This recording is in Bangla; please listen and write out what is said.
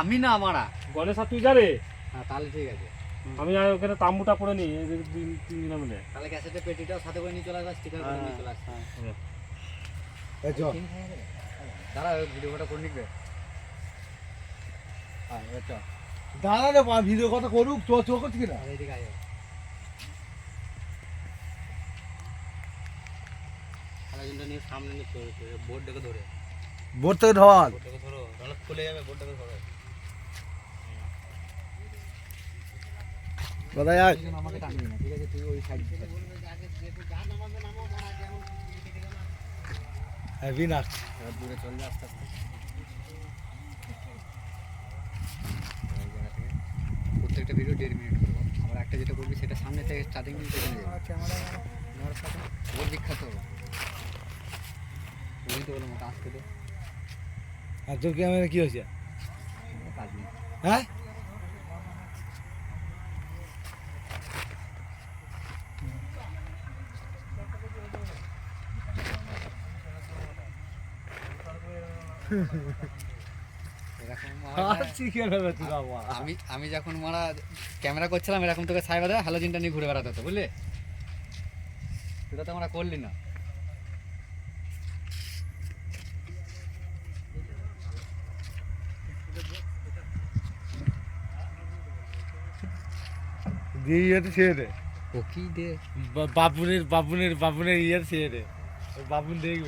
আমি না মারা। গণেশ আর তুই যাবে হ্যাঁ তাহলে ঠিক আছে। আমি আর ওখানে তাম্বুটা পরে নিই এই তিন তিন দিনের মিলে তাহলে ক্যাসেটের পেটিটাও সাথে করে নিয়ে চলে আসবে স্টিকার করে নিয়ে চলে আসবে। এই চ দাঁড়া ভিডিও ফটো করে নিবে। হ্যাঁ দাঁড়া রে ভিডিও কথা করুক চো চো করছি কিনা? আয়। আলোচনটা নিয়ে সামনে নিয়ে চলে বোর্ডটাকে ধরে। বোর্ড থেকে ধরো। তাহলে খুলে যাবে বোর্ডটাকে ধরো। কোথায় আয়। আমাকে টানবি না। ঠিক আছে তুই ওই সাইড হ্যাভি না এবার দূরে চলে আস্তে আস্তে প্রত্যেকটা ভিডিও দেড় মিনিট করব আবার একটা যেটা করবি সেটা সামনে থেকে স্টার্টিং দিয়ে যাবে ওর বিখ্যাত ওই তো বলো মতো আসতে দে আর তোর ক্যামেরা কি হয়েছে হ্যাঁ এরকম মারা- হাসছি কেন রে তুই বাবা আমি আমি যখন মারা ক্যামেরা করছিলাম এরকম তোকে সাইবার দেয় হ্যালোজিনটা নিয়ে ঘুরে বেড়াতে হতো বুঝলি? তুই তো আমরা করলি না। দিয়ে ছেড়ে দে। ও কি দে বাবুনের বাবুনের বাবুনের ইয়ে ছেড়ে দে। বাবুন দেখবে।